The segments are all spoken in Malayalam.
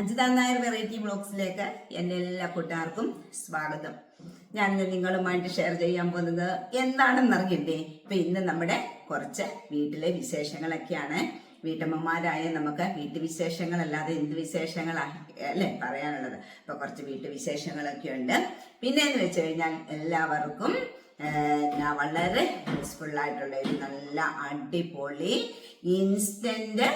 അജിത നായർ വെറൈറ്റി ബ്ലോഗ്സിലേക്ക് എന്റെ എല്ലാ കൂട്ടുകാർക്കും സ്വാഗതം. ഞാൻ നിങ്ങളുമായിട്ട് ഷെയർ ചെയ്യാൻ പോകുന്നത് എന്താണെന്ന് അറിയണ്ടേ? ഇപ്പൊ ഇന്ന് നമ്മുടെ കുറച്ച് വീട്ടിലെ വിശേഷങ്ങളൊക്കെയാണ്. വീട്ടമ്മമാരായ നമുക്ക് വീട്ടുവിശേഷങ്ങളല്ലാതെ എന്ത് വിശേഷങ്ങളാണ് അല്ലേ പറയാനുള്ളത്? ഇപ്പൊ കുറച്ച് വീട്ടുവിശേഷങ്ങളൊക്കെ ഉണ്ട്. പിന്നെ എന്ന് വെച്ച് കഴിഞ്ഞാൽ എല്ലാവർക്കും വളരെ യൂസ്ഫുൾ ആയിട്ടുള്ള ഒരു നല്ല അടിപൊളി ഇൻസ്റ്റന്റ്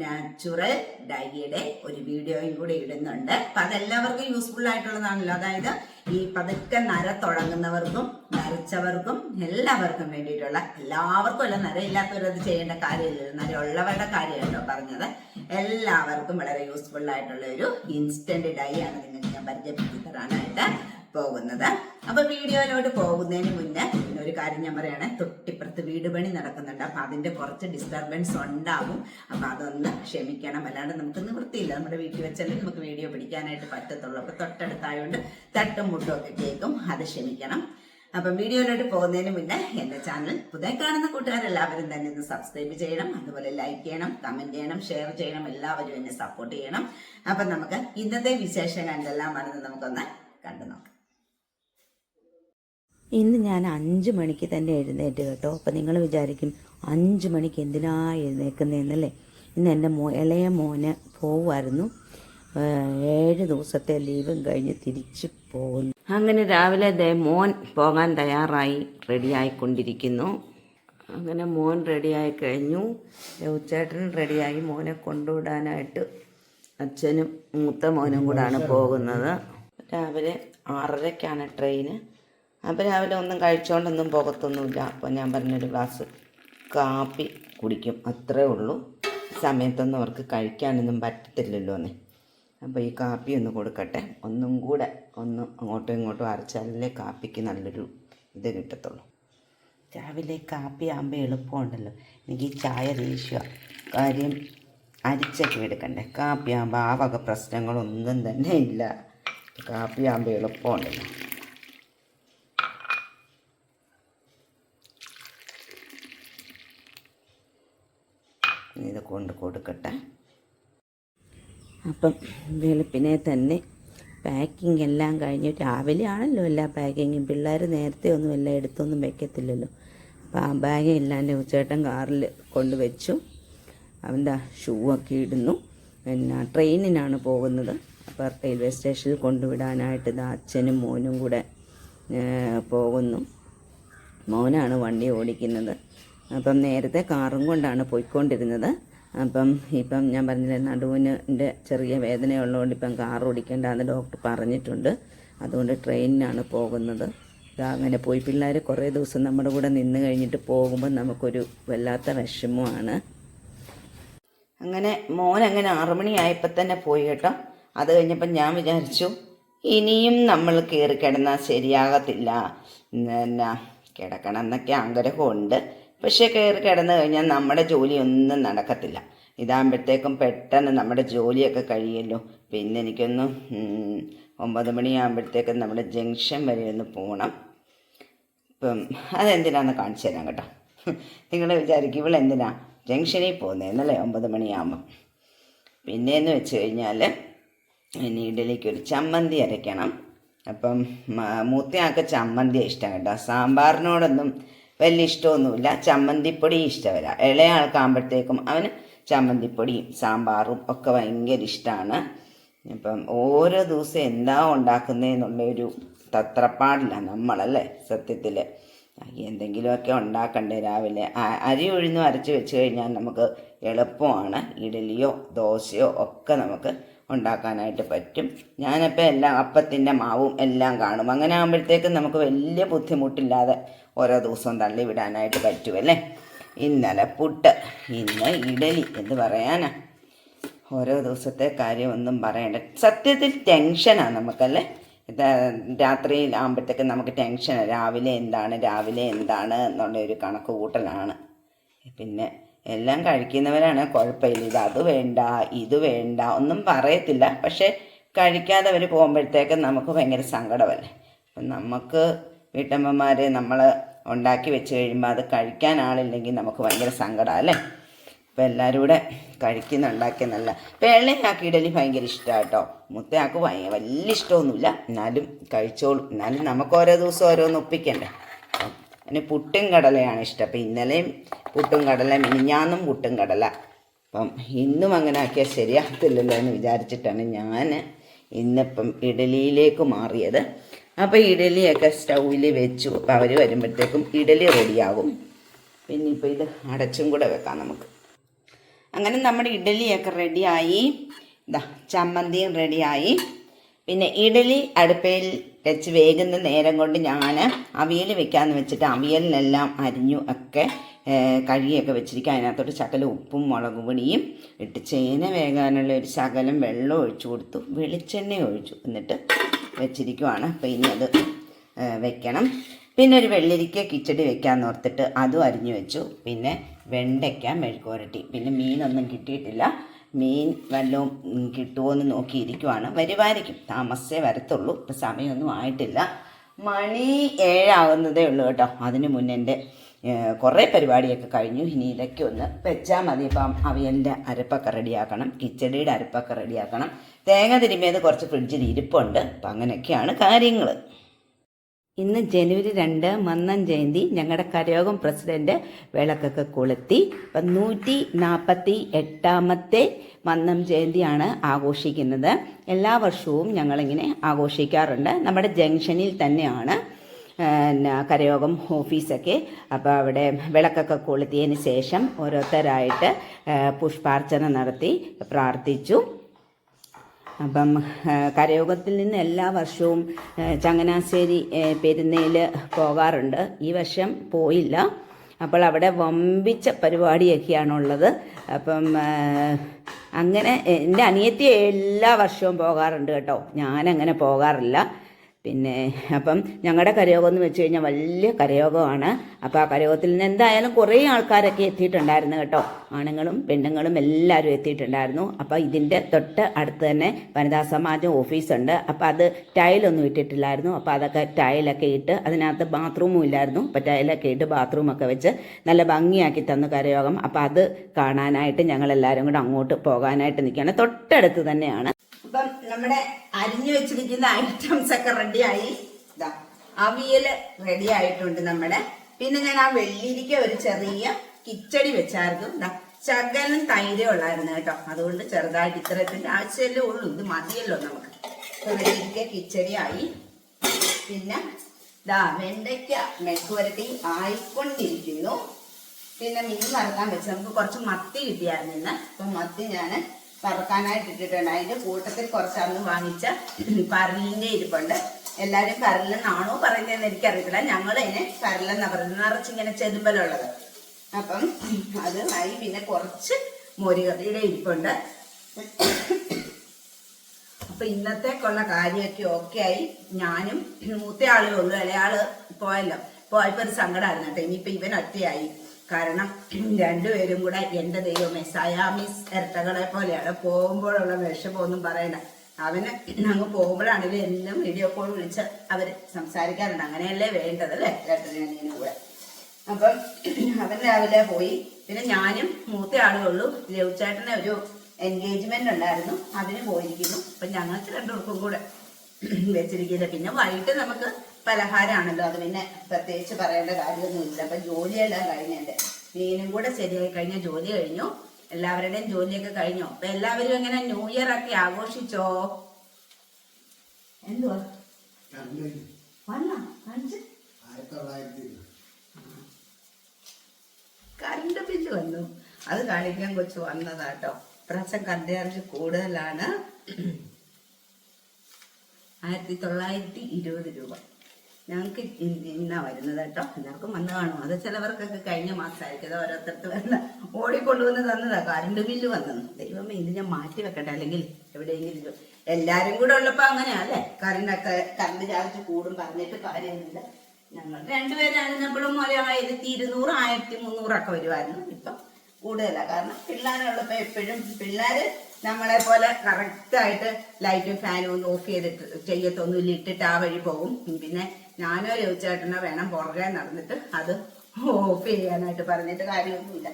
നാച്ചുറൽ ഡൈയുടെ ഒരു വീഡിയോയും കൂടി ഇടുന്നുണ്ട്. അപ്പൊ അതെല്ലാവർക്കും യൂസ്ഫുൾ ആയിട്ടുള്ളതാണല്ലോ. അതായത് ഈ പതുക്കെ നര തുടങ്ങുന്നവർക്കും നരച്ചവർക്കും എല്ലാവർക്കും വേണ്ടിയിട്ടുള്ള എല്ലാവർക്കും അല്ല നരയില്ലാത്തവരത് ചെയ്യേണ്ട കാര്യമില്ലല്ലോ. നര ഉള്ളവരുടെ കാര്യമല്ലോ പറഞ്ഞത്. എല്ലാവർക്കും വളരെ യൂസ്ഫുൾ ആയിട്ടുള്ള ഒരു ഇൻസ്റ്റന്റ് ഡൈ ആണ് നിങ്ങൾക്ക് ഞാൻ പരിചയപ്പെടുത്തി തരാനായിട്ട്. പോകുന്നത്. അപ്പൊ വീഡിയോയിലോട്ട് പോകുന്നതിന് മുന്നേ ഒരു കാര്യം ഞാൻ പറയണേ. തൊട്ടിപ്പുറത്ത് വീട് പണി നടക്കുന്നുണ്ട്. അപ്പൊ അതിന്റെ കുറച്ച് ഡിസ്റ്റർബൻസ് ഉണ്ടാകും അപ്പൊ അതൊന്ന് ക്ഷമിക്കണം. അല്ലാണ്ട് നമുക്ക് നിവൃത്തിയില്ല. നമ്മുടെ വീട്ടിൽ വെച്ചാലും നമുക്ക് വീഡിയോ പിടിക്കാനായിട്ട് പറ്റത്തുള്ളൂ. അപ്പൊ തൊട്ടടുത്തായോണ്ട് തട്ടും മുട്ടും ഒക്കെ കേൾക്കും. അത് ക്ഷമിക്കണം. അപ്പൊ വീഡിയോയിലോട്ട് പോകുന്നതിന് മുന്നേ എന്റെ ചാനൽ പുതിയ കാണുന്ന കൂട്ടുകാരെല്ലാവരും തന്നെ ഒന്ന് സബ്സ്ക്രൈബ് ചെയ്യണം. അതുപോലെ ലൈക്ക് ചെയ്യണം കമന്റ് ചെയ്യണം ഷെയർ ചെയ്യണം. എല്ലാവരും എന്നെ സപ്പോർട്ട് ചെയ്യണം. അപ്പൊ നമുക്ക് ഇന്നത്തെ വിശേഷങ്ങൾ മറന്ന് നമുക്കൊന്ന് കണ്ടു നോക്കാം ഇന്ന് ഞാൻ അഞ്ച് മണിക്ക് തന്നെ എഴുന്നേറ്റ് കേട്ടോ. അപ്പം നിങ്ങൾ വിചാരിക്കും അഞ്ച് മണിക്ക് എന്തിനാ എഴുന്നേക്കുന്നതെന്നല്ലേ ഇന്ന് എന്റെ മോ ഇളയ മോന് പോവുമായിരുന്നു ഏഹ് ഏഴ് ദിവസത്തെ ലീവും കഴിഞ്ഞ് തിരിച്ച് പോകുന്നു. അങ്ങനെ രാവിലെ ദേ മോൻ പോകാൻ തയ്യാറായി റെഡിയായിക്കൊണ്ടിരിക്കുന്നു അങ്ങനെ മോൻ റെഡിയായി കഴിഞ്ഞു. ഉച്ചേട്ടൻ റെഡിയായി മോനെ കൊണ്ടുവിടാനായിട്ട് അച്ഛനും മൂത്ത മോനും കൂടാണ് പോകുന്നത്. രാവിലെ ആറരയ്ക്കാണ് ട്രെയിന് അപ്പോൾ രാവിലെ ഒന്നും കഴിച്ചുകൊണ്ടൊന്നും പോകത്തൊന്നുമില്ല. അപ്പോൾ ഞാൻ പറഞ്ഞൊരു ഗ്ലാസ് കാപ്പി കുടിക്കും. അത്രേ ഉള്ളൂ. സമയത്തൊന്നും അവർക്ക് കഴിക്കാനൊന്നും പറ്റത്തില്ലല്ലോ എന്നേ അപ്പോൾ ഈ കാപ്പി ഒന്ന് കൊടുക്കട്ടെ. ഒന്നും കൂടെ ഒന്ന് അങ്ങോട്ടും ഇങ്ങോട്ടും അരച്ചാലേ കാപ്പിക്ക് നല്ലൊരു ഇത് കിട്ടത്തുള്ളൂ. രാവിലെ കാപ്പി ആകുമ്പോൾ എളുപ്പമുണ്ടല്ലോ. എനിക്ക് ചായ ദേഷ്യ. കാര്യം അരിച്ചൊക്കെ എടുക്കണ്ടേ? കാപ്പി ആകുമ്പോൾ ആ വക പ്രശ്നങ്ങളൊന്നും തന്നെ ഇല്ല. കാപ്പി ആകുമ്പോൾ എളുപ്പമുണ്ടല്ലോ. കൊണ്ട് കൊടുക്കട്ടെ. അപ്പം വെളുപ്പിനെ തന്നെ പാക്കിംഗ് എല്ലാം കഴിഞ്ഞ്. രാവിലെ ആണല്ലോ എല്ലാ പാക്കിങ്ങും പിള്ളേർ നേരത്തെ ഒന്നും എല്ലാം എടുത്തൊന്നും വെക്കത്തില്ലല്ലോ. അപ്പം ആ ബാഗ് എല്ലാം ഉച്ചേട്ടൻ കാറിൽ കൊണ്ട് വെച്ചു. അവന്റെ ഷൂ ഒക്കെ ഇടുന്നു. പിന്നെ ട്രെയിനിനാണ് പോകുന്നത്. അപ്പോൾ റെയിൽവേ സ്റ്റേഷനിൽ കൊണ്ടുവിടാനായിട്ട് ഇത് അച്ഛനും മോനും കൂടെ പോകുന്നു. മോനാണ് വണ്ടി ഓടിക്കുന്നത്. അപ്പം നേരത്തെ കാറും കൊണ്ടാണ് പോയിക്കൊണ്ടിരുന്നത്. അപ്പം ഇപ്പം ഞാൻ പറഞ്ഞില്ലേ നടുവിന്റെ ചെറിയ വേദനയുള്ളതുകൊണ്ട് ഇപ്പം കാർ ഓടിക്കേണ്ടെന്ന് ഡോക്ടർ പറഞ്ഞിട്ടുണ്ട്. അതുകൊണ്ട് ട്രെയിനിനാണ് പോകുന്നത്. അങ്ങനെ പോയി. പിള്ളേർ കുറേ ദിവസം നമ്മുടെ കൂടെ നിന്ന് കഴിഞ്ഞിട്ട് പോകുമ്പോൾ നമുക്കൊരു വല്ലാത്ത വിഷമമാണ്. അങ്ങനെ മോൻ അങ്ങനെ ആറുമണിയായപ്പോൾ തന്നെ പോയി കേട്ടോ. അത് കഴിഞ്ഞപ്പോൾ ഞാൻ വിചാരിച്ചു ഇനിയും നമ്മൾ കയറി കിടന്നാൽ ശരിയാകത്തില്ല. എന്നാ കിടക്കണം എന്നൊക്കെ ആഗ്രഹമുണ്ട്. പക്ഷേ കയറി കിടന്നു കഴിഞ്ഞാൽ നമ്മുടെ ജോലിയൊന്നും നടക്കത്തില്ല. ഇതാകുമ്പോഴത്തേക്കും പെട്ടെന്ന് നമ്മുടെ ജോലിയൊക്കെ കഴിയല്ലോ. പിന്നെ എനിക്കൊന്ന് ഒമ്പത് മണിയാകുമ്പോഴത്തേക്കും നമ്മുടെ ജംഗ്ഷൻ വരെ ഒന്ന് പോകണം ഇപ്പം അതെന്തിനാന്ന് കാണിച്ചു തരാം കേട്ടോ. നിങ്ങൾ വിചാരിക്കും ഇവളെന്തിനാ ജംഗ്ഷനിൽ പോകുന്നതെന്നല്ലേ ഒമ്പത് മണിയാകുമ്പം. പിന്നെയെന്ന് വെച്ച് കഴിഞ്ഞാൽ ഇനി ഇഡലിക്ക് ഒരു ചമ്മന്തി അരയ്ക്കണം. അപ്പം മൂത്തയാൾക്ക് ചമ്മന്തിയാണ് ഇഷ്ടം കേട്ടോ. സാമ്പാറിനോടൊന്നും വലിയ ഇഷ്ടമൊന്നുമില്ല. ചമ്മന്തിപ്പൊടി ഇഷ്ടമല്ല. ഇളയ ആൾക്കാകുമ്പോഴത്തേക്കും അവന് ചമ്മന്തിപ്പൊടിയും സാമ്പാറും ഒക്കെ ഭയങ്കര ഇഷ്ടമാണ് ഇപ്പം ഓരോ ദിവസം എന്താ ഉണ്ടാക്കുന്നതെന്നുള്ളൊരു തത്രപ്പാടില്ല നമ്മളല്ലേ സത്യത്തിൽ എന്തെങ്കിലുമൊക്കെ ഉണ്ടാക്കണ്ടേ രാവിലെ. അരി ഉഴുന്നും അരച്ച് വെച്ച് കഴിഞ്ഞാൽ നമുക്ക് എളുപ്പമാണ്. ഇഡലിയോ ദോശയോ ഒക്കെ നമുക്ക് ഉണ്ടാക്കാനായിട്ട് പറ്റും. ഞാനപ്പോൾ എല്ലാം അപ്പത്തിന്റെ മാവും എല്ലാം കാണും. അങ്ങനെ ആകുമ്പോഴത്തേക്കും നമുക്ക് വലിയ ബുദ്ധിമുട്ടില്ലാതെ ഓരോ ദിവസവും തള്ളി വിടാനായിട്ട് പറ്റുമല്ലേ ഇന്നലെ പുട്ട് ഇന്ന് ഇഡലി എന്ന് പറയാനാ. ഓരോ ദിവസത്തെ കാര്യം ഒന്നും പറയണ്ട. സത്യത്തിൽ ടെൻഷനാണ് നമുക്കല്ലേ? രാത്രിയിൽ ആകുമ്പോഴത്തേക്ക് നമുക്ക് ടെൻഷനാണ് രാവിലെ എന്താണ് രാവിലെ എന്താണ് എന്നുള്ള ഒരു കണക്ക് കൂട്ടലാണ് പിന്നെ എല്ലാം കഴിക്കുന്നവരാണ് കുഴപ്പമില്ല. ഇത് അത് വേണ്ട ഇത് വേണ്ട ഒന്നും പറയത്തില്ല. പക്ഷേ കഴിക്കാതെ അവർ പോകുമ്പോഴത്തേക്ക് നമുക്ക് ഭയങ്കര സങ്കടമല്ലേ? അപ്പം നമുക്ക് വീട്ടമ്മമാർ നമ്മൾ ഉണ്ടാക്കി വെച്ച് കഴിയുമ്പോൾ അത് കഴിക്കാൻ ആളില്ലെങ്കിൽ നമുക്ക് ഭയങ്കര സങ്കടമാണ് അല്ലേ? അപ്പം എല്ലാവരും കൂടെ കഴിക്കുന്നുണ്ടാക്കിയ നല്ല പേളയാക്കി ഇഡലി ഭയങ്കര ഇഷ്ടമാണ് കേട്ടോ മുത്തയാക്ക് ഭയങ്കര വലിയ ഇഷ്ടമൊന്നുമില്ല. എന്നാലും കഴിച്ചോളും. എന്നാലും നമുക്ക് ഓരോ ദിവസം ഓരോന്ന് ഒപ്പിക്കണ്ടേ? അതിന് പുട്ടും കടലയാണ് ഇഷ്ടം. അപ്പം ഇന്നലെയും പുട്ടും കടല മിനിഞ്ഞാന്നും പുട്ടും കടല. അപ്പം ഇന്നും അങ്ങനെ ആക്കിയാൽ ശരിയാകത്തില്ലല്ലോ എന്ന് വിചാരിച്ചിട്ടാണ് ഞാൻ ഇന്നിപ്പം ഇഡലിയിലേക്ക് മാറിയത്. അപ്പോൾ ഇഡലിയൊക്കെ സ്റ്റൗവിൽ വെച്ചു. അപ്പോൾ അവർ വരുമ്പോഴത്തേക്കും ഇഡലി റെഡിയാകും. പിന്നെ ഇപ്പോൾ ഇത് അടച്ചും കൂടെ വെക്കാം നമുക്ക്. അങ്ങനെ നമ്മുടെ ഇഡലിയൊക്കെ റെഡിയായി. ഇതാ ചമ്മന്തിയും റെഡിയായി. പിന്നെ ഇഡലി അടുപ്പയിൽ വെച്ച് വേകുന്ന നേരം കൊണ്ട് ഞാൻ അവിയൽ വെക്കാമെന്ന് വെച്ചിട്ട് അവിയലിനെല്ലാം അരിഞ്ഞു ഒക്കെ കഴുകിയൊക്കെ വെച്ചിരിക്കുക അതിനകത്തോട്ട് ശകലം ഉപ്പും മുളക് പൊടിയും ഇട്ട് ചേന വേകാനുള്ള ഒരു ശകലം വെള്ളം ഒഴിച്ചു കൊടുത്തു. വെളിച്ചെണ്ണ ഒഴിച്ചു. എന്നിട്ട് വെച്ചിരിക്കുവാണ്. അപ്പോൾ ഇനി അത് വെക്കണം. പിന്നെ ഒരു വെള്ളരിക്ക കിച്ചടി വെക്കാമെന്ന് ഓർത്തിട്ട് അതും അരിഞ്ഞു വെച്ചു. പിന്നെ വെണ്ടയ്ക്ക മെഴുക്കുവരട്ടി. പിന്നെ മീനൊന്നും കിട്ടിയിട്ടില്ല. മീൻ വല്ലതും കിട്ടുമോ എന്ന് നോക്കിയിരിക്കുവാണ്. വരുമായിരിക്കും താമസേ വരത്തുള്ളൂ. ഇപ്പം സമയമൊന്നും ആയിട്ടില്ല. മണി ഏഴാവുന്നതേ ഉള്ളൂ കേട്ടോ. അതിന് മുന്നേ എന്റെ കുറേ പരിപാടിയൊക്കെ കഴിഞ്ഞു. ഇനി ഇതൊക്കെ ഒന്ന് വെച്ചാൽ മതി. ഇപ്പം അവിയലിന്റെ അരപ്പൊക്കെ റെഡിയാക്കണം. കിച്ചടിയുടെ അരപ്പൊക്കെ റെഡിയാക്കണം. തേങ്ങ തിരുമ്മിയത് കുറച്ച് ഫ്രിഡ്ജിൽ ഇരിപ്പുണ്ട്. അപ്പം അങ്ങനെയൊക്കെയാണ് കാര്യങ്ങൾ ഇന്ന് ജനുവരി രണ്ട് മന്നം ജയന്തി ഞങ്ങളുടെ കരയോഗം പ്രസിഡന്റ് വിളക്കൊക്കെ കൊളുത്തി. അപ്പം നൂറ്റി നാൽപ്പത്തി എട്ടാമത്തെ മന്നം ജയന്തിയാണ് ആഘോഷിക്കുന്നത്. എല്ലാ വർഷവും ഞങ്ങളിങ്ങനെ ആഘോഷിക്കാറുണ്ട്. നമ്മുടെ ജംഗ്ഷനിൽ തന്നെയാണ്. പിന്നെ കരയോഗം ഓഫീസൊക്കെ. അപ്പോൾ അവിടെ വിളക്കൊക്കെ കൊളുത്തിയതിന് ശേഷം ഓരോരുത്തരായിട്ട് പുഷ്പാർച്ചന നടത്തി പ്രാർത്ഥിച്ചു. അപ്പം കരയോഗത്തിൽ നിന്ന് എല്ലാ വർഷവും ചങ്ങനാശ്ശേരി പെരുന്നയിൽ പോകാറുണ്ട്. ഈ വർഷം പോയില്ല. അപ്പോൾ അവിടെ വമ്പിച്ച പരിപാടിയൊക്കെയാണുള്ളത്. അപ്പം അങ്ങനെ എന്റെ അനിയത്തി എല്ലാ വർഷവും പോകാറുണ്ട് കേട്ടോ. ഞാനങ്ങനെ പോകാറില്ല. പിന്നെ അപ്പം ഞങ്ങളുടെ കരയോഗം എന്ന് വെച്ച് കഴിഞ്ഞാൽ വലിയ കരയോഗമാണ്. അപ്പോൾ ആ കരയോഗത്തിൽ നിന്ന് എന്തായാലും കുറേ ആൾക്കാരൊക്കെ എത്തിയിട്ടുണ്ടായിരുന്നു കേട്ടോ. ആണുങ്ങളും പെണ്ണുങ്ങളും എല്ലാവരും എത്തിയിട്ടുണ്ടായിരുന്നു. അപ്പോൾ ഇതിന്റെ തൊട്ട് അടുത്ത് തന്നെ വനിതാ സമാജം ഓഫീസുണ്ട്. അപ്പോൾ അത് ടൈലൊന്നും ഇട്ടിട്ടില്ലായിരുന്നു. അപ്പോൾ അതൊക്കെ ടൈലൊക്കെ ഇട്ട് അതിനകത്ത് ബാത്റൂമും ഇല്ലായിരുന്നു. അപ്പോൾ ടൈലൊക്കെ ഇട്ട് ബാത്റൂമൊക്കെ വെച്ച് നല്ല ഭംഗിയാക്കി തന്നു കരയോഗം. അപ്പോൾ അത് കാണാനായിട്ട് ഞങ്ങളെല്ലാവരും കൂടെ അങ്ങോട്ട് പോകാനായിട്ട് നിൽക്കുകയാണ് തൊട്ടടുത്ത് തന്നെയാണ്. അപ്പം നമ്മുടെ അരിഞ്ഞു വെച്ചിരിക്കുന്ന ഐറ്റംസ് ഒക്കെ റെഡിയായി ഇതാ അവിയൽ റെഡി ആയിട്ടുണ്ട് നമ്മുടെ. പിന്നെ ഞാൻ ആ വെള്ളിരിക്ക ഒരു ചെറിയ കിച്ചടി വെച്ചായിരുന്നു. ഇതാ ശകലം ഉള്ളായിരുന്നു കേട്ടോ. അതുകൊണ്ട് ചെറുതായിട്ട് ഇത്രത്തിന്റെ ആവശ്യമല്ലേ ഉള്ളൂ. ഇത് മതിയല്ലോ നമുക്ക്. വെള്ളിരിക്ക കിച്ചടിയായി. പിന്നെ ദാ വെണ്ടയ്ക്ക മെഴുക്കുവരട്ടി ആയിക്കൊണ്ടിരിക്കുന്നു. പിന്നെ മീൻ വറുക്കാൻ വെച്ച്. നമുക്ക് കുറച്ച് മത്തി കിട്ടിയായിരുന്നു ഇന്ന്. അപ്പം മത്തി ഞാൻ വറുക്കാനായിട്ട് ഇട്ടിട്ടുണ്ട് അതിന്റെ കൂട്ടത്തിൽ കുറച്ച് അന്ന് വാങ്ങിച്ച പരലിന്റെ ഇരിപ്പുണ്ട്. എല്ലാവരും പരലെന്നാണോ പറയുന്നതെന്ന് എനിക്കറിയത്തില്ല. ഞങ്ങൾ അതിനെ പരലെന്നാ പറയുന്നത്. നിറച്ചിങ്ങനെ ചെതുമ്പലുള്ളത്. അപ്പം അത് ആയി പിന്നെ കുറച്ച് മോരുകറിയുടെ ഇരിപ്പുണ്ട്. അപ്പൊ ഇന്നത്തേക്കുള്ള കാര്യമൊക്കെ ഓക്കെ ആയി. ഞാനും മൂത്ത ആളേ ഉള്ളൂ. ഇളയാൾ പോയല്ലോ. പോയപ്പോ ഒരു സങ്കടമായിരുന്നു കേട്ടോ. ഇനിയിപ്പൊ ഇവൻ ഒറ്റയായി. കാരണം രണ്ടുപേരും കൂടെ എന്റെ ദൈവമേ സയാമിസ് ഇരട്ടകളെ പോലെയാണ്. പോകുമ്പോഴുള്ള വിഷമമൊന്നും പറയണ്ട. അവന് അങ്ങ് പോകുമ്പോഴാണെങ്കിലും എന്നും വീഡിയോ കോൾ വിളിച്ച് അവർ സംസാരിക്കാറുണ്ട്. അങ്ങനെയല്ലേ വേണ്ടത് അല്ലേ? ചേട്ടനും കൂടെ. അപ്പം അവൻ രാവിലെ പോയി. പിന്നെ ഞാനും മൂത്ത ആളുകളുള്ളൂ രവിചേട്ടന് ഒരു എൻഗേജ്മെന്റ് ഉണ്ടായിരുന്നു. അതിന് പോയിരിക്കുന്നു. അപ്പൊ ഞങ്ങൾക്ക് രണ്ടുപേർക്കും കൂടെ വെച്ചിരിക്കില്ല പിന്നെ വൈകിട്ട് നമുക്ക് പലഹാരമാണല്ലോ. അത് പിന്നെ പ്രത്യേകിച്ച് പറയേണ്ട കാര്യമൊന്നുമില്ല. അപ്പൊ ജോലിയെല്ലാം കഴിഞ്ഞെന്റെ മീനും കൂടെ ശരിയായി കഴിഞ്ഞ ജോലി കഴിഞ്ഞു. എല്ലാവരുടെയും ജോലിയൊക്കെ കഴിഞ്ഞു. അപ്പൊ എല്ലാവരും എങ്ങനെ ന്യൂ ഇയർ ഒക്കെ ആഘോഷിച്ചോ? എന്തുവാ? കറണ്ട് ബില്ല് വന്നു. അത് കാണിക്കാൻ കൊച്ചു വന്നതാട്ടോ പ്രാവശ്യം കറണ്ട് കൂടുതലാണ്. ആയിരത്തി തൊള്ളായിരത്തി ഇരുപത് രൂപ. ഞങ്ങൾക്ക് ഇന്നാ വരുന്നത് കേട്ടോ. എല്ലാവർക്കും വന്ന് കാണും. അത് ചിലവർക്കൊക്കെ കഴിഞ്ഞ മാസമായിരിക്കും. അത് ഓരോരുത്തർക്ക് വരുന്ന ഓടിക്കൊണ്ടുവന്ന് തന്നതാ. കറണ്ട് ബില്ല് വന്നത് ദൈവമേ ഇത് ഞാൻ മാറ്റി വെക്കട്ടെ? അല്ലെങ്കിൽ എവിടെയെങ്കിലും എല്ലാരും കൂടെ ഉള്ളപ്പോ അങ്ങനെയാ അല്ലേ? കറണ്ടൊക്കെ കറണ്ട് ചാർജ് കൂടും പറഞ്ഞിട്ട് കാര്യമൊന്നുമില്ല. ഞങ്ങൾ രണ്ടുപേരായിരുന്നപ്പോഴും ഒരു ആയിരത്തി ഇരുന്നൂറ് ആയിരത്തി മുന്നൂറൊക്കെ വരുമായിരുന്നു ഇപ്പം കൂടുതലാണ് കാരണം പിള്ളേരുള്ളപ്പോ എപ്പോഴും പിള്ളേര് നമ്മളെ പോലെ കറക്റ്റ് ആയിട്ട് ലൈറ്റും ഫാനും ഒന്നും ഓഫ് ചെയ്തിട്ട് ചെയ്യത്തൊന്നുമില്ല. ഇട്ടിട്ട് ആ വഴി പോകും. പിന്നെ ഞാനോ രവിച്ചേട്ടനോ വേണം പുറകെ നടന്നിട്ട് അത് ഓഫ് ചെയ്യാനായിട്ട് പറഞ്ഞിട്ട് കാര്യമൊന്നുമില്ല.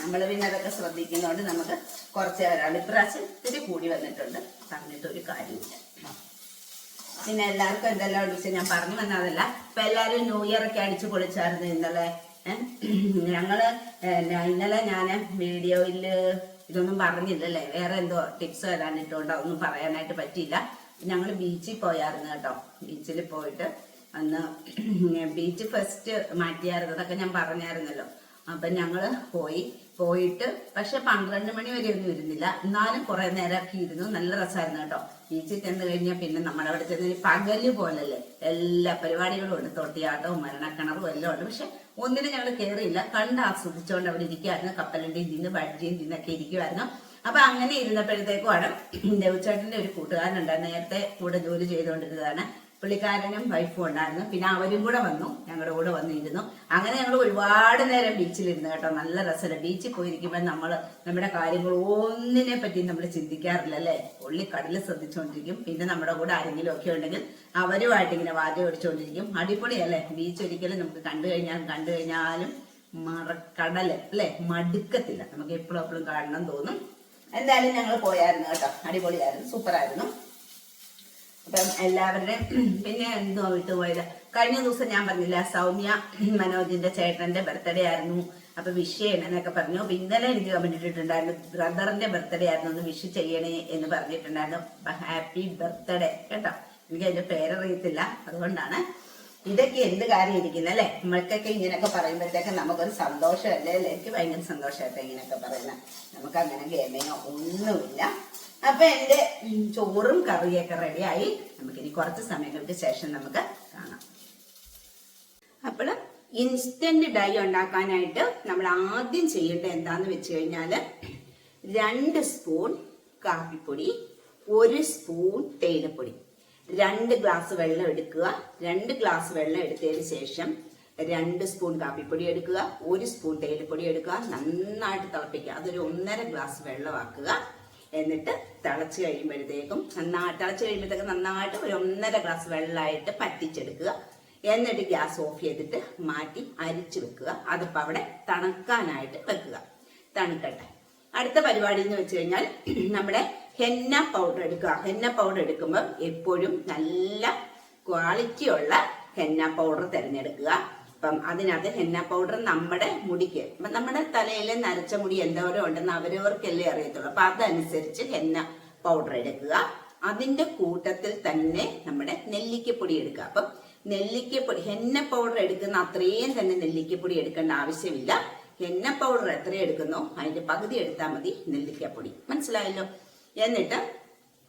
നമ്മൾ പിന്നെ അതൊക്കെ ശ്രദ്ധിക്കുന്നതുകൊണ്ട് നമുക്ക് കുറച്ച് വരാണ് ഇപ്രാവശ്യം ഇത്തിരി കൂടി വന്നിട്ടുണ്ട്. പറഞ്ഞിട്ട് ഒരു കാര്യമില്ല. പിന്നെ എല്ലാവർക്കും എന്തെല്ലാം വിളിച്ച് ഞാൻ പറഞ്ഞു വന്നതല്ല. ഇപ്പൊ എല്ലാരും ന്യൂ ഇയർ ഒക്കെ അടിച്ചു പൊളിച്ചായിരുന്നു ഇന്നലെ. ഞങ്ങൾ ഇന്നലെ ഞാൻ വീഡിയോയിൽ ഇതൊന്നും പറഞ്ഞില്ലല്ലേ? വേറെ എന്തോ ടിപ്സ് വരാനിട്ടുണ്ടോ ഒന്നും പറയാനായിട്ട് പറ്റിയില്ല. ഞങ്ങൾ ബീച്ചിൽ പോയായിരുന്നു കേട്ടോ. ബീച്ചിൽ പോയിട്ട് അന്ന് ബീച്ച് ഫസ്റ്റ് മാറ്റിയായിരുന്നു. അതൊക്കെ ഞാൻ പറഞ്ഞായിരുന്നല്ലോ. അപ്പം ഞങ്ങൾ പോയി. പോയിട്ട് പക്ഷെ പന്ത്രണ്ട് മണി വരെ ഒന്നും ഇരുന്നില്ല. എന്നാലും കുറെ നേരമൊക്കെ ഇരുന്നു. നല്ല രസമായിരുന്നു കേട്ടോ. ബീച്ചിൽ ചെന്ന് കഴിഞ്ഞാൽ പിന്നെ നമ്മുടെ അവിടെ ചെന്ന് പകൽ പോലല്ലേ. എല്ലാ പരിപാടികളും ഉണ്ട്. തൊട്ടിയാട്ടവും മരണക്കിണറും എല്ലാം ഉണ്ട്. പക്ഷെ ഒന്നിനും ഞങ്ങൾ കയറിയില്ല കണ്ട് ആസ്വദിച്ചുകൊണ്ട് അവിടെ ഇരിക്കുമായിരുന്നു കപ്പലിന്റെയും തിന്ന് വഴിയും തിന്നൊക്കെ ഇരിക്കുമായിരുന്നു അപ്പൊ അങ്ങനെ ഇരുന്നപ്പോഴത്തേക്കുമാണ് ദേവച്ചേട്ടന്റെ ഒരു കൂട്ടുകാരനുണ്ടായിരുന്നു നേരത്തെ കൂടെ ജോലി ചെയ്തുകൊണ്ടിരുന്നതാണ്. പുള്ളിക്കാരനും വൈഫും ഉണ്ടായിരുന്നു. പിന്നെ അവരും കൂടെ വന്നു. ഞങ്ങളുടെ കൂടെ വന്നിരുന്നു. അങ്ങനെ ഞങ്ങൾ ഒരുപാട് നേരം ബീച്ചിലിരുന്നു കേട്ടോ. നല്ല രസമല്ല ബീച്ചിൽ പോയിരിക്കുമ്പോൾ നമ്മൾ നമ്മുടെ കാര്യങ്ങൾ ഒന്നിനെ പറ്റി നമ്മൾ ചിന്തിക്കാറില്ല അല്ലേ? പുള്ളി കടൽ ശ്രദ്ധിച്ചുകൊണ്ടിരിക്കും. പിന്നെ നമ്മുടെ കൂടെ ആരെങ്കിലും ഒക്കെ ഉണ്ടെങ്കിൽ അവരുമായിട്ട് ഇങ്ങനെ വാദ്യം ഓടിച്ചുകൊണ്ടിരിക്കും അടിപൊളിയല്ലേ? ബീച്ച് ഒരിക്കലും നമുക്ക് കണ്ടു കഴിഞ്ഞാൽ കണ്ടു കഴിഞ്ഞാലും മറക്കടൽ അല്ലേ? മടുക്കത്തില്ല. നമുക്ക് എപ്പോഴും എപ്പോഴും കാണണം തോന്നും. എന്തായാലും ഞങ്ങൾ പോയായിരുന്നു കേട്ടോ. അടിപൊളിയായിരുന്നു. സൂപ്പറായിരുന്നു. അപ്പം എല്ലാവരുടെയും പിന്നെ എന്തോ വിട്ടുപോയത് കഴിഞ്ഞ ദിവസം ഞാൻ പറഞ്ഞില്ല സൗമ്യ മനോജിന്റെ ചേട്ടന്റെ ബർത്ത്ഡേ ആയിരുന്നു. അപ്പൊ വിഷ് ചെയ്യണമെന്നൊക്കെ പറഞ്ഞു. അപ്പൊ ഇന്നലെ എനിക്ക് കമന്റ് ഇട്ടിട്ടുണ്ടായിരുന്നു ബ്രദറിന്റെ ബർത്ത്ഡേ ആയിരുന്നു ഒന്ന് വിഷ് ചെയ്യണേ എന്ന് പറഞ്ഞിട്ടുണ്ടായിരുന്നു. ഹാപ്പി ബർത്ത്ഡേ കേട്ടോ. എനിക്ക് അതിന്റെ പേരറിയത്തില്ല. അതുകൊണ്ടാണ് ഇതൊക്കെ എന്ത് കാര്യം ഇരിക്കുന്നു അല്ലെ? നമ്മൾക്കൊക്കെ ഇങ്ങനെയൊക്കെ പറയുമ്പോഴത്തേക്ക് നമുക്കൊരു സന്തോഷമല്ലേ? അല്ലേ? എനിക്ക് ഭയങ്കര സന്തോഷമായിട്ട് ഇങ്ങനെയൊക്കെ പറയുന്നത്. നമുക്ക് അങ്ങനെ ഗമയോ ഒന്നുമില്ല. അപ്പൊ എന്റെ ചോറും കറിയൊക്കെ റെഡിയായി. നമുക്കിനി കുറച്ച് സമയങ്ങൾക്ക് ശേഷം നമുക്ക് കാണാം. അപ്പോൾ ഇൻസ്റ്റന്റ് ഡൈ ഉണ്ടാക്കാനായിട്ട് നമ്മൾ ആദ്യം ചെയ്യേണ്ടത് എന്താന്ന് വെച്ച് കഴിഞ്ഞാൽ രണ്ട് സ്പൂൺ കാപ്പിപ്പൊടി ഒരു സ്പൂൺ തേയിലപ്പൊടി. രണ്ട് ഗ്ലാസ് വെള്ളം എടുക്കുക. രണ്ട് ഗ്ലാസ് വെള്ളം എടുത്തതിന് ശേഷം രണ്ട് സ്പൂൺ കാപ്പിപ്പൊടി എടുക്കുക. ഒരു സ്പൂൺ തേയിലപ്പൊടി എടുക്കുക. നന്നായിട്ട് തിളപ്പിക്കുക. അതൊരു ഒന്നര ഗ്ലാസ് വെള്ളമാക്കുക. എന്നിട്ട് തിളച്ച് കഴിയുമ്പോഴത്തേക്കും നന്നായിട്ട് തിളച്ച് കഴിയുമ്പോഴത്തേക്കും നന്നായിട്ട് ഒരു ഒന്നര ഗ്ലാസ് വെള്ളമായിട്ട് പറ്റിച്ചെടുക്കുക. എന്നിട്ട് ഗ്യാസ് ഓഫ് ചെയ്തിട്ട് മാറ്റി അരിച്ചു വെക്കുക. അതിപ്പോൾ അവിടെ തണുക്കാനായിട്ട് വെക്കുക. തണുക്കട്ടെ. അടുത്ത പരിപാടി എന്ന് വെച്ച് കഴിഞ്ഞാൽ നമ്മുടെ ഹെന്ന പൗഡർ എടുക്കുക. ഹെന്ന പൗഡർ എടുക്കുമ്പോൾ എപ്പോഴും നല്ല ക്വാളിറ്റി ഉള്ള ഹെന്ന പൗഡർ തിരഞ്ഞെടുക്കുക. അപ്പം അതിനകത്ത് ഹെന്ന പൗഡർ നമ്മുടെ മുടിക്ക് അപ്പം നമ്മുടെ തലയിൽ നരച്ച മുടി എന്തോരം ഉണ്ടെന്ന് അവരവർക്കല്ലേ അറിയത്തുള്ളൂ. അപ്പം അതനുസരിച്ച് ഹെന്ന പൗഡർ എടുക്കുക. അതിന്റെ കൂട്ടത്തിൽ തന്നെ നമ്മുടെ നെല്ലിക്കപ്പൊടി എടുക്കുക. അപ്പം നെല്ലിക്കപ്പൊടി ഹെന്ന പൗഡർ എടുക്കുന്ന അത്രയും തന്നെ നെല്ലിക്കപ്പൊടി എടുക്കേണ്ട ആവശ്യമില്ല. ഹെന്ന പൗഡർ എത്ര എടുക്കുന്നോ? അതിന്റെ പകുതി എടുത്താൽ മതി നെല്ലിക്കപ്പൊടി. മനസ്സിലായല്ലോ? എന്നിട്ട്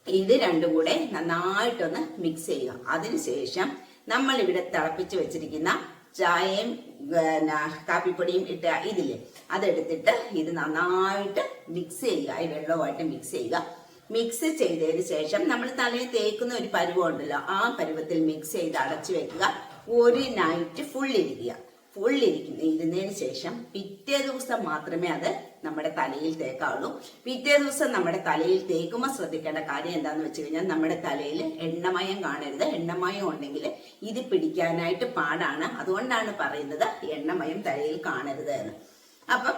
ഇത് രണ്ടും കൂടെ നന്നായിട്ടൊന്ന് മിക്സ് ചെയ്യുക. അതിനുശേഷം നമ്മൾ ഇവിടെ തിളപ്പിച്ച് വെച്ചിരിക്കുന്ന ചായയും പിന്നെ കാപ്പിപ്പൊടിയും ഇട്ട ഇതില്ലേ അതെടുത്തിട്ട് ഇത് നന്നായിട്ട് മിക്സ് ചെയ്യുക. ഈ വെള്ളവുമായിട്ട് മിക്സ് ചെയ്യുക. മിക്സ് ചെയ്തതിന് ശേഷം നമ്മൾ തലയിൽ തേക്കുന്ന ഒരു പരുവം ഉണ്ടല്ലോ ആ പരുവത്തിൽ മിക്സ് ചെയ്ത് അടച്ചു വെക്കുക. ഒരു നൈറ്റ് ഫുൾ ഇരിക്കുന്ന ഇരുന്നതിന് ശേഷം പിറ്റേ ദിവസം മാത്രമേ അത് നമ്മുടെ തലയിൽ തേക്കാവുള്ളൂ. പിറ്റേ ദിവസം നമ്മുടെ തലയിൽ തേക്കുമ്പോൾ ശ്രദ്ധിക്കേണ്ട കാര്യം എന്താന്ന് വെച്ച് കഴിഞ്ഞാൽ നമ്മുടെ തലയിൽ എണ്ണമയം കാണരുത്. എണ്ണമയം ഉണ്ടെങ്കിൽ ഇത് പിടിക്കാനായിട്ട് പാടാണ്. അതുകൊണ്ടാണ് പറയുന്നത് എണ്ണമയം തലയിൽ കാണരുത് എന്ന്. അപ്പം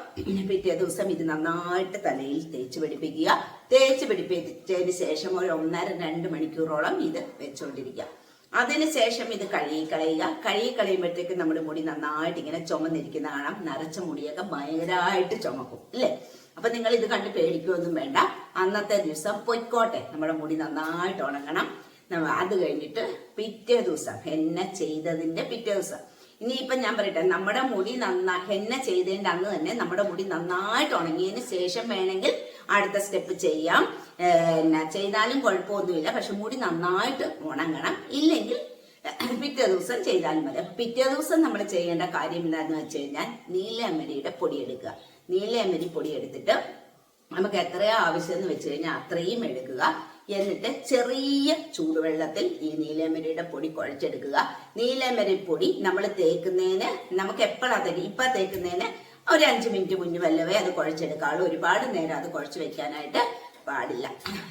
പിറ്റേ ദിവസം ഇത് നന്നായിട്ട് തലയിൽ തേച്ച് പിടിപ്പിക്കുക. തേച്ച് പിടിപ്പിച്ചതിന് ശേഷം ഒരു ഒന്നര രണ്ട് മണിക്കൂറോളം ഇത് വെച്ചുകൊണ്ടിരിക്കുക അതിനുശേഷം ഇത് കഴുകി കളയുക. കഴുകി കളയുമ്പോഴത്തേക്ക് നമ്മുടെ മുടി നന്നായിട്ട് ഇങ്ങനെ ചുമന്നിരിക്കുന്ന കാണാം. നരച്ച മുടിയൊക്കെ ഭയങ്കരമായിട്ട് ചുമക്കും അല്ലേ? അപ്പൊ നിങ്ങൾ ഇത് കണ്ട് പേടിക്കുകയൊന്നും വേണ്ട. അന്നത്തെ ദിവസം പൊയ്ക്കോട്ടെ. നമ്മുടെ മുടി നന്നായിട്ട് ഉണങ്ങണം. അത് കഴിഞ്ഞിട്ട് പിറ്റേ ദിവസം എന്നെ ചെയ്തതിന്റെ പിറ്റേ ദിവസം. ഇനിയിപ്പം ഞാൻ പറയട്ടെ നമ്മുടെ മുടി നന്നാ ഹെന്ന ചെയ്തതിന്റെ അന്ന് തന്നെ നമ്മുടെ മുടി നന്നായിട്ട് ഉണങ്ങിയതിന് ശേഷം വേണമെങ്കിൽ അടുത്ത സ്റ്റെപ്പ് ചെയ്യാം. പിന്നെ ചെയ്താലും കുഴപ്പമൊന്നുമില്ല. പക്ഷെ മുടി നന്നായിട്ട് ഉണങ്ങണം. ഇല്ലെങ്കിൽ പിറ്റേ ദിവസം ചെയ്താലും മതി. പിറ്റേ ദിവസം നമ്മൾ ചെയ്യേണ്ട കാര്യം എന്താണെന്ന് വെച്ച് കഴിഞ്ഞാൽ നീലയമരിയുടെ പൊടി എടുക്കുക. നീലയമരി പൊടി എടുത്തിട്ട് നമുക്ക് എത്രയോ ആവശ്യം എന്ന് വെച്ച് കഴിഞ്ഞാൽ അത്രയും എടുക്കുക. എന്നിട്ട് ചെറിയ ചൂടുവെള്ളത്തിൽ ഈ നീലമരിയുടെ പൊടി കുഴച്ചെടുക്കുക. നീലമരി പൊടി നമ്മൾ തേക്കുന്നതിന് നമുക്ക് എപ്പോഴാണ് തേക്കും ഇപ്പൊ തേക്കുന്നതിന് ഒരു അഞ്ച് മിനിറ്റ് മുന്നേ വല്ലവേ അത് കുഴച്ചെടുക്കാവുള്ളൂ. ഒരുപാട് നേരം അത് കുഴച്ച് വെക്കാനായിട്ട് പാടില്ല.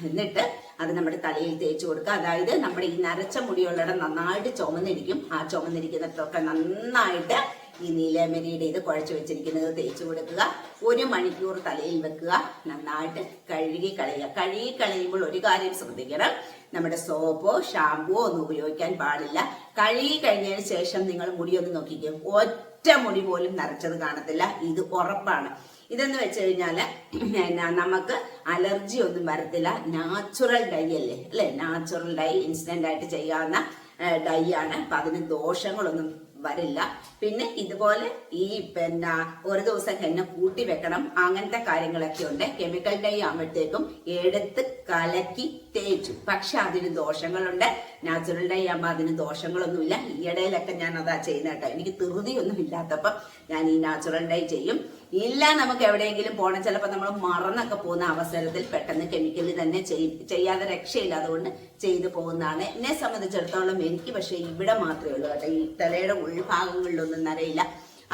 എന്നിട്ട് അത് നമ്മുടെ തലയിൽ തേച്ച് കൊടുക്കുക. അതായത് നമ്മുടെ ഈ നരച്ച മുടിയുള്ളിടം നന്നായിട്ട് ചുമന്നിരിക്കും. ആ ചുമന്നിരിക്കുന്നിടത്തൊക്കെ നന്നായിട്ട് ഈ നീലമരിയുടെ ഇത് കുഴച്ച് വെച്ചിരിക്കുന്നത് തേച്ച് കൊടുക്കുക. ഒരു മണിക്കൂർ തലയിൽ വെക്കുക. നന്നായിട്ട് കഴുകി കളയുക. കഴുകി കളയുമ്പോൾ ഒരു കാര്യം ശ്രദ്ധിക്കണം. നമ്മുടെ സോപ്പോ ഷാമ്പുവോ ഒന്നും ഉപയോഗിക്കാൻ പാടില്ല. കഴുകി കഴിഞ്ഞതിന് ശേഷം നിങ്ങൾ മുടി ഒന്ന് നോക്കിക്കും. ഒറ്റ മുടി പോലും നിറച്ചത് കാണത്തില്ല. ഇത് ഉറപ്പാണ്. ഇതെന്ന് വെച്ച് കഴിഞ്ഞാൽ എന്നാ നമുക്ക് അലർജി ഒന്നും വരത്തില്ല. നാച്ചുറൽ ഡൈ അല്ലേ? അല്ലെ? നാച്ചുറൽ ഡൈ ഇൻസ്റ്റന്റ് ആയിട്ട് ചെയ്യാവുന്ന ഡൈ ആണ്. അപ്പൊ അതിന് ദോഷങ്ങളൊന്നും വരില്ല. പിന്നെ ഇതുപോലെ ഈ പിന്നെ ഒരു ദിവസം എന്നെ കൂട്ടി വെക്കണം. അങ്ങനത്തെ കാര്യങ്ങളൊക്കെ ഉണ്ട്. കെമിക്കൽ ഡൈ ആകുമ്പോഴത്തേക്കും എടുത്ത് കലക്കി തേച്ചു. പക്ഷെ അതിന് ദോഷങ്ങളുണ്ട്. നാച്ചുറൽ ഡൈ ആകുമ്പോൾ അതിന് ദോഷങ്ങളൊന്നുമില്ല. ഈ ഇടയിലൊക്കെ ഞാൻ അതാ ചെയ്യുന്ന കേട്ടോ. എനിക്ക് തൃതിയൊന്നും ഇല്ലാത്തപ്പം ഞാൻ ഈ നാച്ചുറൽ ഡൈ ചെയ്യും. ഇല്ല നമുക്ക് എവിടെയെങ്കിലും പോകണം ചിലപ്പോൾ നമ്മൾ മറന്നൊക്കെ പോകുന്ന അവസരത്തിൽ പെട്ടെന്ന് കെമിക്കലി തന്നെ ചെയ്യാതെ രക്ഷയില്ല. അതുകൊണ്ട് ചെയ്തു പോകുന്നതാണ്. എന്നെ സംബന്ധിച്ചിടത്തോളം എനിക്ക് പക്ഷേ ഇവിടെ മാത്രമേ ഉള്ളൂ കേട്ടോ. ഈ തലയുടെ ഉൾഭാഗങ്ങളിലൊന്നും അറിയില്ല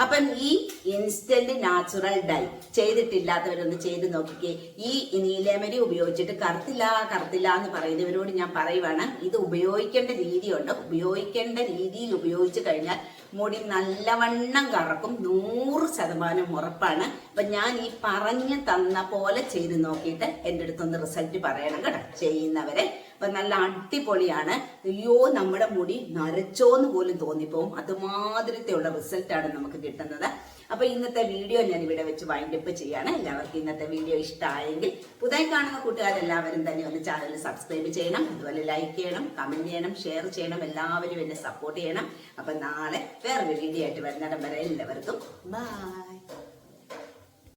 അപ്പം ഈ ഇൻസ്റ്റന്റ് നാച്ചുറൽ ഡൈ ചെയ്തിട്ടില്ലാത്തവരൊന്ന് ചെയ്ത് നോക്കിക്കേ. ഈ നീലേമരി ഉപയോഗിച്ചിട്ട് കറുത്തില്ല കറുത്തില്ല എന്ന് പറയുന്നവരോട് ഞാൻ പറയുവാണ് ഇത് ഉപയോഗിക്കേണ്ട രീതിയുണ്ട്. ഉപയോഗിക്കേണ്ട രീതിയിൽ ഉപയോഗിച്ച് കഴിഞ്ഞാൽ മുടി നല്ലവണ്ണം കറക്കും. നൂറ് ശതമാനം ഉറപ്പാണ്. അപ്പൊ ഞാൻ ഈ പറഞ്ഞു തന്ന പോലെ ചെയ്ത് നോക്കിയിട്ട് എന്റെ അടുത്തൊന്ന് റിസൾട്ട് പറയണം കേട്ടോ. ചെയ്യുന്നവരെ. അപ്പൊ നല്ല അടിപൊളിയാണ്. അയ്യോ നമ്മുടെ മുടി നരച്ചോന്ന് പോലും തോന്നിപ്പോവും. അതുമാതിരത്തെയുള്ള റിസൾട്ടാണ് നമുക്ക് കിട്ടുന്നത്. അപ്പൊ ഇന്നത്തെ വീഡിയോ ഞാൻ ഇവിടെ വെച്ച് വൈൻഡ് അപ്പ് ചെയ്യാണ്. എല്ലാവർക്കും ഇന്നത്തെ വീഡിയോ ഇഷ്ടമായെങ്കിൽ പുതുതായി കാണുന്ന കൂട്ടുകാരെല്ലാവരും തന്നെ ഒന്ന് ചാനൽ സബ്സ്ക്രൈബ് ചെയ്യണം. അതുപോലെ ലൈക്ക് ചെയ്യണം കമന്റ് ചെയ്യണം ഷെയർ ചെയ്യണം. എല്ലാവരും എന്നെ സപ്പോർട്ട് ചെയ്യണം. അപ്പൊ നാളെ വേറൊരു വീഡിയോ ആയിട്ട് വരുന്നിടം വരെ എല്ലാവർക്കും ബൈ